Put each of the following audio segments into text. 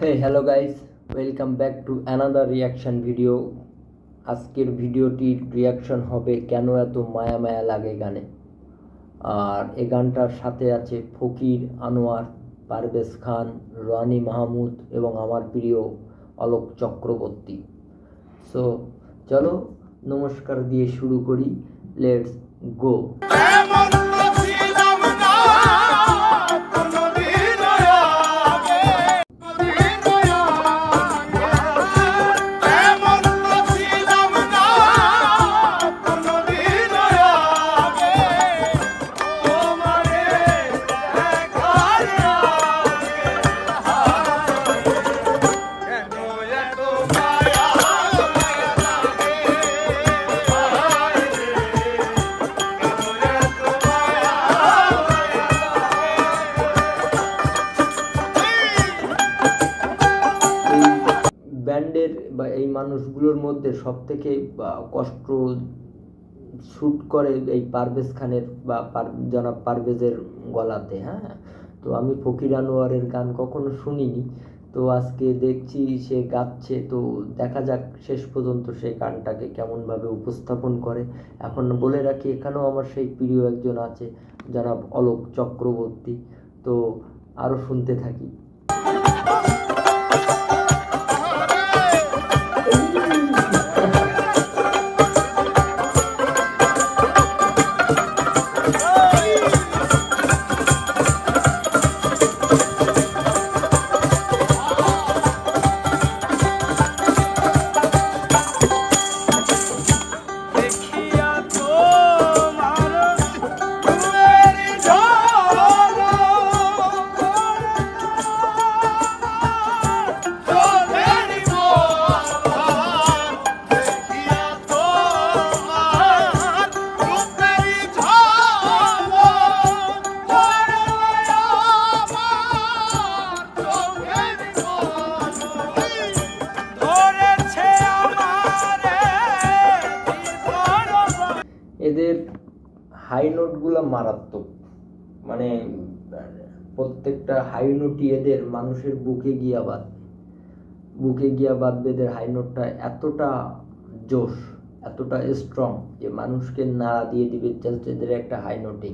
Hey, hello guys welcome back to another reaction video আজকের ভিডিওটির reaction হবে কেন এত মায়া মায়া লাগে গানে? আর এ গানটার সাথে আছে ফকির আনোয়ার পারভেজ খান রানি মাহমুদ এবং আমার প্রিয় অলোক চক্রবর্তী। সো চলো নমস্কার দিয়ে শুরু করি। লেটস গো মানুষগুলোর মধ্যে সব থেকে কষ্ট শ্যুট করে এই পারভেজ খানের বা জনাব পারভেজের গলাতে হ্যাঁ? তো আমি ফকির আনোয়ারের গান কখনো শুনিনি। তো আজকে দেখছি সে গাচ্ছে, তো দেখা যাক শেষ পর্যন্ত সে গানটাকে কেমনভাবে উপস্থাপন করে। এখন বলে রাখি, এখানেও আমার সেই প্রিয় একজন আছে, জনাব অলোক চক্রবর্তী। তো আরও শুনতে থাকি। হাই নোটগুলো মারাত্মক। মানে প্রত্যেকটা হাই নোটই এদের মানুষের বুকে গিয়া বাঁধবে বুকে গিয়া বাঁধবে এদের হাই নোটটা এতটা জোশ, এতটা স্ট্রং যে মানুষকে নাড়া দিয়ে দিবে জাস্ট এদের একটা হাই নোটে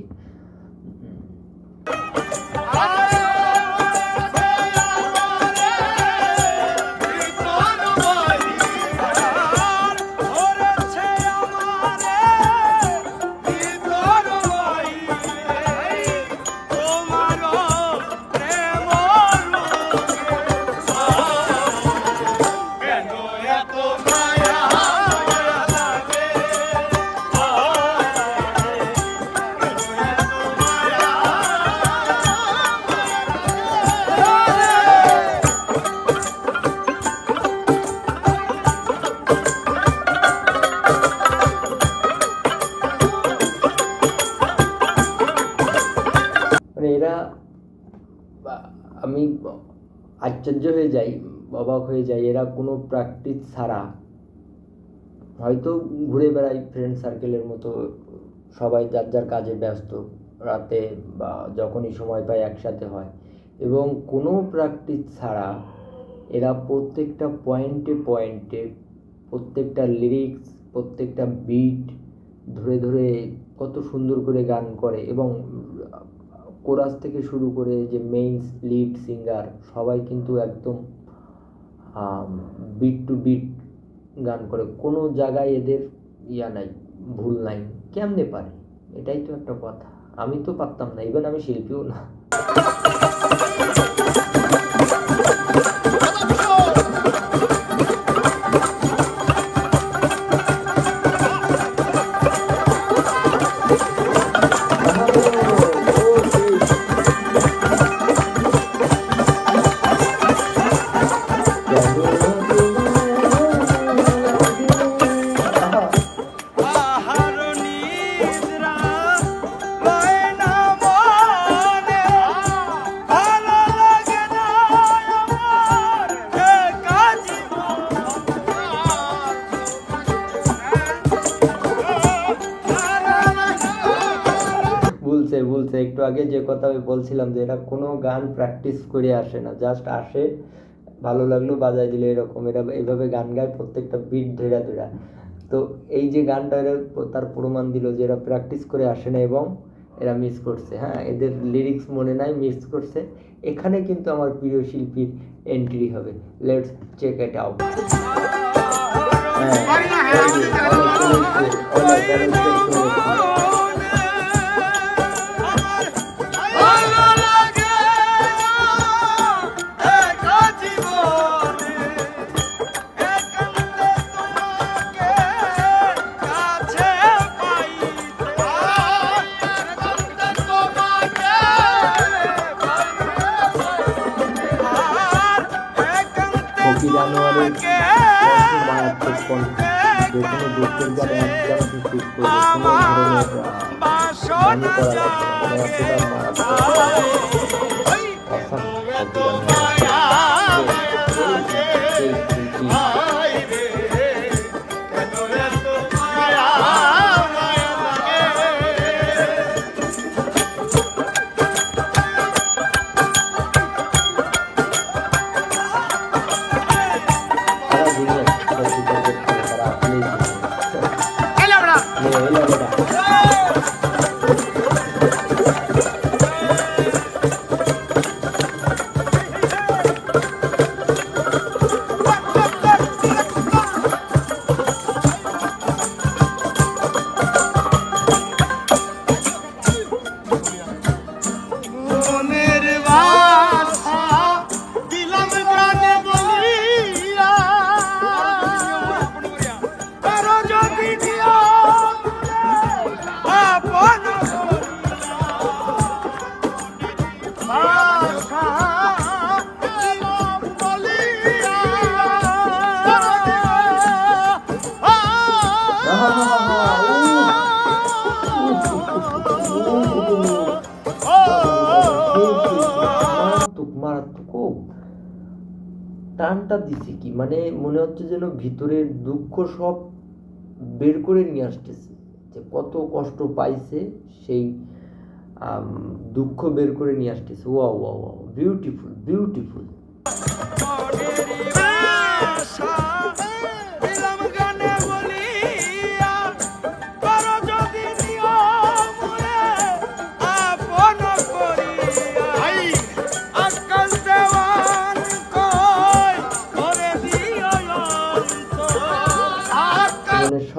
আশ্চর্য হয়ে যাই, অবাক হয়ে যাই, এরা কোনো প্র্যাকটিস ছাড়া। হয়তো ঘুরে বেড়াই ফ্রেন্ড সার্কেলের মতো, সবাই যার যার কাজে ব্যস্ত, রাতে বা যখনই সময় পায় একসাথে হয়। এবং কোনো প্র্যাকটিস ছাড়া এরা প্রত্যেকটা পয়েন্টে পয়েন্টে প্রত্যেকটা লিরিক্স প্রত্যেকটা বিট ধরে ধরে কত সুন্দর করে গান করে এবং কোরাস থেকে শুরু করে যে মেইনস লিড সিঙ্গার সবাই কিন্তু একদম বিট টু বিট গান করে। কোনো জায়গায় এদের ইয়া নাই, ভুল নাই। কেমনে পারে? এটাই তো একটা কথা। আমি তো পারতাম না। ইভেন আমি শিল্পীও না। বলছে একটু আগে যে কথা আমি বলছিলাম যে এরা কোনো গান প্র্যাকটিস করে আসে না জাস্ট আসে ভালো লাগল বাজাই দিলে এরকম এরা এইভাবে গান গায় প্রত্যেকটা বিট ধরা ধরা তো এই যে গানটা এরা তার প্রমাণ দিল যে এরা প্র্যাকটিস করে আসে না এবং এরা মিস করছে হ্যাঁ এদের লিরিক্স মনে নাই মিস করছে এখানে কিন্তু আমার প্রিয় শিল্পীর এন্ট্রি হবে লেটস চেক ইট আউট হ্যাঁ একান্তে ফকির মারাত্মক কণ্ঠ যে কোনো দুঃখের গানে একদম ঠিক করে কোনো ধরনের আহ, করা লাগবে না মানে মারাত্মক টানটা দিছে কি? মানে মনে হচ্ছে যেন ভিতরের দুঃখ সব বের করে নিয়ে আসতেছে, যে কত কষ্ট পাইছে সেই দুঃখ বের করে নিয়ে আসতেছে। ওয়া ওয়া ওয়া বিউটিফুল বিউটিফুল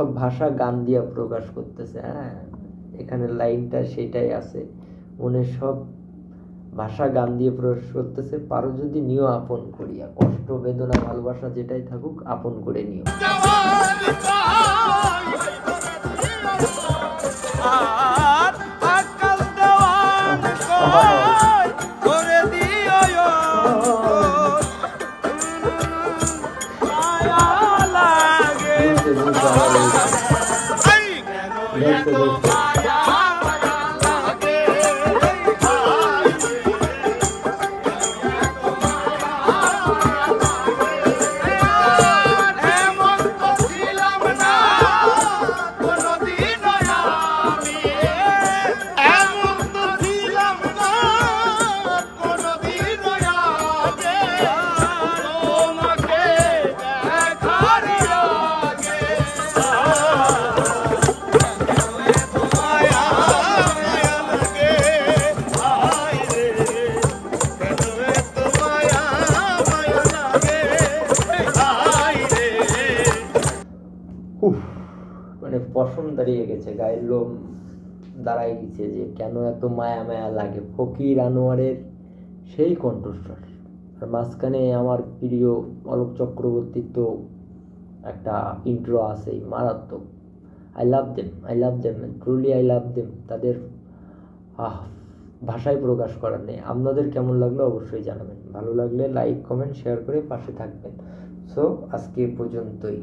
সব ভাষা গান দিয়া প্রকাশ করতেছে হ্যাঁ? এখানে লাইনটা সেটাই আছে। মনে সব ভাষা গান দিয়ে প্রকাশ করতেছে, পারো যদি নিও আপন করিয়া। কষ্ট, বেদনা, ভালোবাসা যেটাই থাকুক, আপন করে নিও। কেন মানে পশম দাঁড়িয়ে গেছে, গায়ের লোম দাঁড়াই গেছে যে কেন এত মায়া মায়া লাগে? ফকির আনোয়ারের সেই কণ্ঠস্বর। আর মাঝখানে আমার প্রিয় অলোক চক্রবর্তীর তো একটা ইন্ট্রো আছেই, মারাত্মক। I love them I love them truly I love them তাদের, আহ, ভাষায় প্রকাশ করার নেই। আপনাদের কেমন লাগল অবশ্যই জানাবেন। ভালো লাগলে লাইক কমেন্ট শেয়ার করে পাশে থাকবেন। সো আজকে পর্যন্তই।